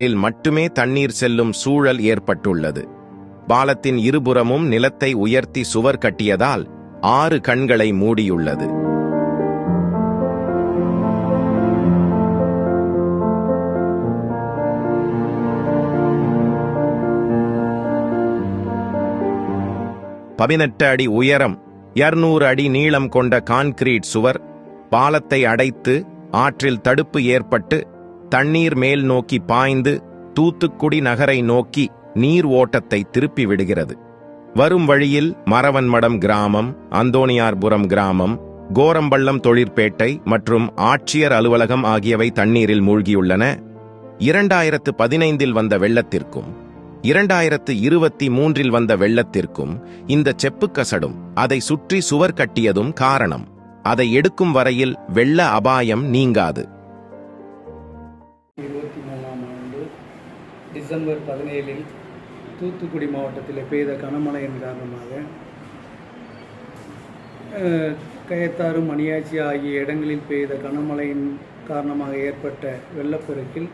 இல் மட்டுமே தண்ணீர் செல்லும் சூழல் ஏற்பட்டுள்ளது. பாலத்தின் இருபுறமும் நிலத்தை உயர்த்தி சுவர் கட்டியதால் ஆறு கண்களை மூடியுள்ளது. பதினெட்டு அடி உயரம் 200 அடி நீளம் கொண்ட கான்கிரீட் சுவர் பாலத்தை அடைத்து ஆற்றில் தடுப்பு ஏற்பட்டு தண்ணீர் மேல் நோக்கி பாய்ந்து தூத்துக்குடி நகரை நோக்கி நீர் ஓட்டத்தை திருப்பி விடுகிறது. வரும் வழியில் மரவன்மடம் கிராமம் அந்தோணியார்புரம் கிராமம் கோரம்பள்ளம் தொழிற்பேட்டை மற்றும் ஆட்சியர் அலுவலகம் ஆகியவை தண்ணீரில் மூழ்கியுள்ளன. இரண்டாயிரத்து பதினைந்தில் வந்த வெள்ளத்திற்கும் இரண்டாயிரத்து இருபத்தி மூன்றில் வந்த வெள்ளத்திற்கும் இந்த செப்புக்கசடும் அதை சுற்றி சுவர் கட்டியதும் காரணம் அதை எடுக்கும் வரையில் வெள்ள அபாயம் நீங்காது. இருபத்தி மூணாம் ஆண்டு டிசம்பர் பதினேழில் தூத்துக்குடி மாவட்டத்தில் பெய்த கனமழையின் காரணமாக கயத்தாறு மணியாச்சி ஆகிய இடங்களில் பெய்த கனமழையின் காரணமாக ஏற்பட்ட வெள்ளப்பெருக்கில்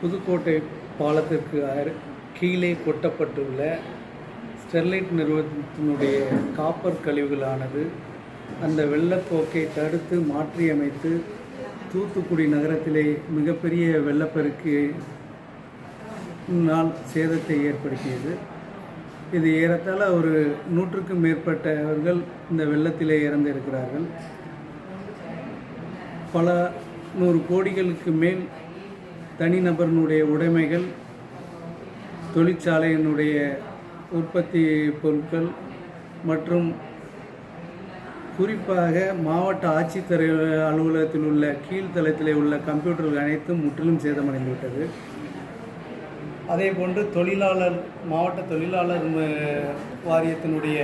புதுக்கோட்டை பாலத்திற்கு கீழே கொட்டப்பட்டுள்ள ஸ்டெர்லைட் நிறுவனத்தினுடைய காப்பர் கழிவுகளானது அந்த வெள்ளப்போக்கை தடுத்து மாற்றியமைத்து தூத்துக்குடி நகரத்திலே மிகப்பெரிய வெள்ளப்பெருக்கு நாள் சேதத்தை ஏற்படுத்தியது. இது ஏறத்தாழ ஒரு நூற்றுக்கும் மேற்பட்டவர்கள் இந்த வெள்ளத்திலே இறந்திருக்கிறார்கள். பல நூறு கோடிகளுக்கு மேல் தனிநபரினுடைய உடைமைகள் தொழிற்சாலையினுடைய உற்பத்தி பொருட்கள் மற்றும் குறிப்பாக மாவட்ட ஆட்சித்தலைவர் அலுவலகத்தில் உள்ள கீழ்த்தளத்தில் உள்ள கம்ப்யூட்டர்கள் அனைத்தும் முற்றிலும் சேதமடைந்துவிட்டது அதே போன்று தொழிலாளர் மாவட்ட தொழிலாளர் வாரியத்தினுடைய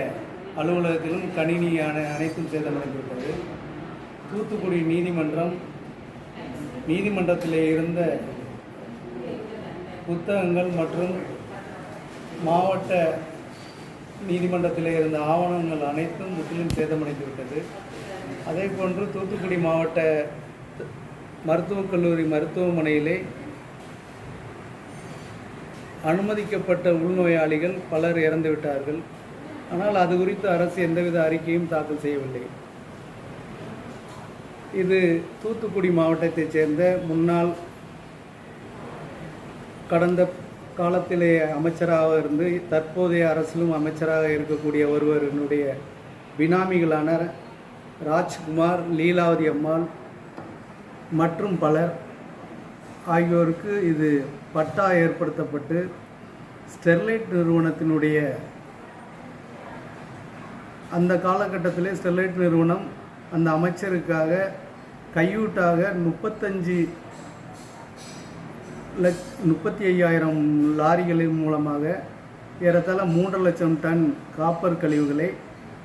அலுவலகத்திலும் கணினியான அனைத்தும் சேதமடைந்துவிட்டது தூத்துக்குடி நீதிமன்றம் நீதிமன்றத்தில் இருந்த புத்தகங்கள் மற்றும் மாவட்ட நீதிமன்றத்தில் இருந்த ஆவணங்கள் அனைத்தும் முற்றிலும் சேதமடைந்து விட்டது. அதே போன்று தூத்துக்குடி மாவட்ட மருத்துவக் கல்லூரி மருத்துவமனையிலே அனுமதிக்கப்பட்ட உள்நோயாளிகள் பலர் இறந்துவிட்டார்கள் ஆனால் அது குறித்து அரசு எந்தவித அறிக்கையும் தாக்கல் செய்யவில்லை. இது தூத்துக்குடி மாவட்டத்தைச் சேர்ந்த முன்னாள் கடந்த காலத்திலே அமைச்சராக இருந்து தற்போதைய அரசிலும் அமைச்சராக இருக்கக்கூடிய ஒருவரினுடைய பினாமிகளான ராஜ்குமார் லீலாவதி அம்மாள் மற்றும் பலர் ஆகியோருக்கு இது பட்டா ஏற்படுத்தப்பட்டு ஸ்டெர்லைட் நிறுவனத்தினுடைய அந்த காலகட்டத்திலே ஸ்டெர்லைட் நிறுவனம் அந்த அமைச்சருக்காக கையூட்டாக முப்பத்தஞ்சு லட்ச முப்பத்தி ஐயாயிரம் லாரிகளின் மூலமாக ஏறத்தாழ மூன்று லட்சம் டன் காப்பர் கழிவுகளை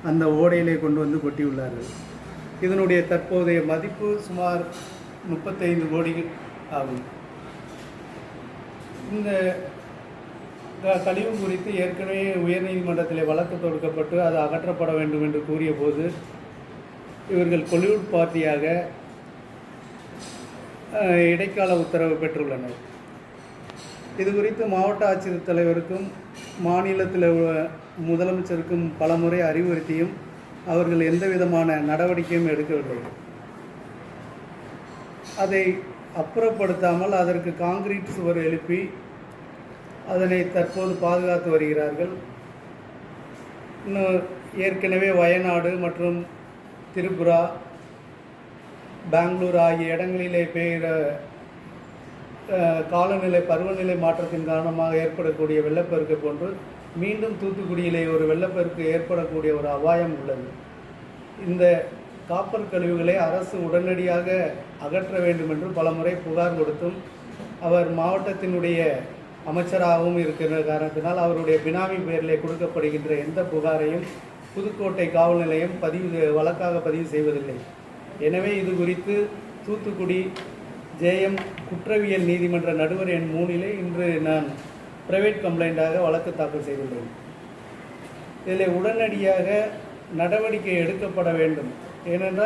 அந்த ஓடையிலே கொண்டு வந்து கொட்டியுள்ளார்கள். இதனுடைய தற்போதைய மதிப்பு சுமார் முப்பத்தைந்து கோடிகள் ஆகும். இந்த கழிவு குறித்து ஏற்கனவே உயர்நீதிமன்றத்தில் வழக்கு தொடுக்கப்பட்டு அது அகற்றப்பட வேண்டும் என்று கூறிய போது இவர்கள் கொலிவுட் பார்ட்டியாக இடைக்கால உத்தரவு பெற்றுள்ளனர். இது குறித்து மாவட்ட ஆட்சியர் தலைவருக்கும் மாநிலத்தில் உள்ள முதலமைச்சருக்கும் பலமுறை அறிவுறுத்தியும் அவர்கள் எந்த விதமான நடவடிக்கையும் எடுக்கவில்லை. அதை அப்புறப்படுத்தாமல் அதற்கு காங்கிரீட் சுவர் எழுப்பி அதனை தற்போது பாதுகாத்து வருகிறார்கள். இன்னும் ஏற்கனவே வயநாடு மற்றும் திரிபுரா பெங்களூர் ஆகிய இடங்களிலே பெய்கிற காலநிலை பருவநிலை மாற்றத்தின் காரணமாக ஏற்படக்கூடிய வெள்ளப்பெருக்கு போன்று மீண்டும் தூத்துக்குடியிலே ஒரு வெள்ளப்பெருக்கு ஏற்படக்கூடிய ஒரு அபாயம் உள்ளது. இந்த காப்பர் கழிவுகளை அரசு உடனடியாக அகற்ற வேண்டும் என்று பலமுறை புகார் கொடுத்தும் அவர் மாவட்டத்தினுடைய அமைச்சராகவும் இருக்கிற காரணத்தினால் அவருடைய பினாமி பெயரிலே கொடுக்கப்படுகின்ற எந்த புகாரையும் புதுக்கோட்டை காவல் நிலையம் பதிவு வழக்காக பதிவு செய்வதில்லை. எனவே இது குறித்து தூத்துக்குடி ஜேஎம் குற்றவியல் நீதிமன்ற நடுவர் எண் மூணிலே இன்று நான் பிரைவேட் கம்ப்ளைண்டாக வழக்கு தாக்கல் செய்துள்ளேன். இதில் உடனடியாக நடவடிக்கை எடுக்கப்பட வேண்டும். ஏனென்றால்